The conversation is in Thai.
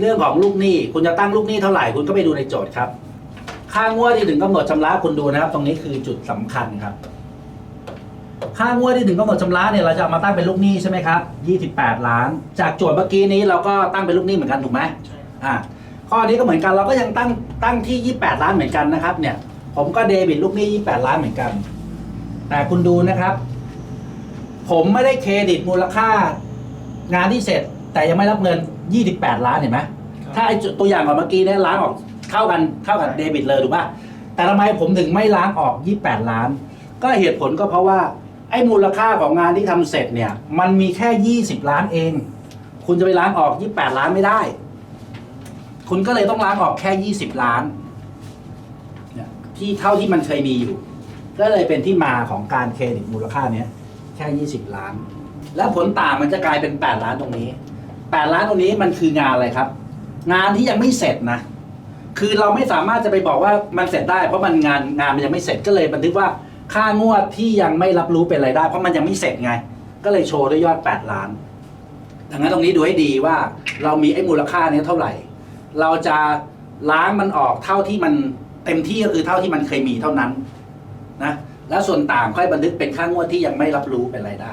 เรื่องของลูกหนี้คุณจะตั้งลูกหนี้เท่าไหร่คุณก็ไปดูในโจทย์ครับ ค่างวดที่ถึงกำหนดชำระคุณดูนะครับ ตรงนี้คือจุดสำคัญครับ ค่างวดที่ถึงกำหนดชำระเนี่ยเราจะเอามาตั้งเป็นลูกหนี้ใช่ไหมครับ28 ล้าน จากโจทย์เมื่อกี้นี้เราก็ตั้งเป็นลูกหนี้เหมือนกันถูกไหมใช่อ่าข้อนี้ก็เหมือนกันเราก็ยังตั้งตั้งที่ 28 ล้านเหมือนกันนะครับ เนี่ย ผมก็เดบิตลูกหนี้ 28 ล้านเหมือนกัน แต่คุณดูนะครับ ผมไม่ได้เครดิตมูลค่างานที่เสร็จ แต่ยังไม่รับเงิน 28 ล้านเห็นไหมครับถ้าไอ้จุดตัวอย่างก่อนเมื่อกี้เนี่ยล้างออกเท่ากันเท่ากับเดบิตเลยถูกป่ะแต่ทำไมผมถึงไม่ล้างออก 28 ล้าน ก็เหตุผลก็เพราะว่าไอ้มูลค่าของงานที่ทำเสร็จเนี่ย มันมีแค่ 20 ล้านเอง คุณจะไปล้างออก 28 ล้านไม่ได้ คุณก็เลยต้องล้างออกแค่ 20 ล้านเนี่ยที่เท่าที่มันเคยมีอยู่ ก็เลยเป็นที่มาของการเครดิตมูลค่าเนี้ยแค่ 20 ล้าน แล้วผลต่างมันจะกลายเป็น 8 ล้านตรงนี้ 8ล้านตรงนี้มันคืองานอะไรครับ งานที่ยังไม่เสร็จนะ คือเราไม่สามารถจะไปบอกว่ามันเสร็จได้ เพราะมันงานงานมันยังไม่เสร็จก็เลยบันทึกว่าค่างวดที่ยังไม่รับรู้เป็นรายได้ เพราะมันยังไม่เสร็จไง ก็เลยโชว์ด้วยยอด 8 ล้าน ดังนั้นตรงนี้ดูให้ดีว่าเรามีไอ้มูลค่าเนี้ยเท่าไหร่ เราจะล้างมันออกเท่าที่มันเต็มที่ก็คือเท่าที่มันเคยมีเท่านั้นนะ แล้วส่วนต่างค่อยบันทึกเป็นค่างวดที่ยังไม่รับรู้เป็นรายได้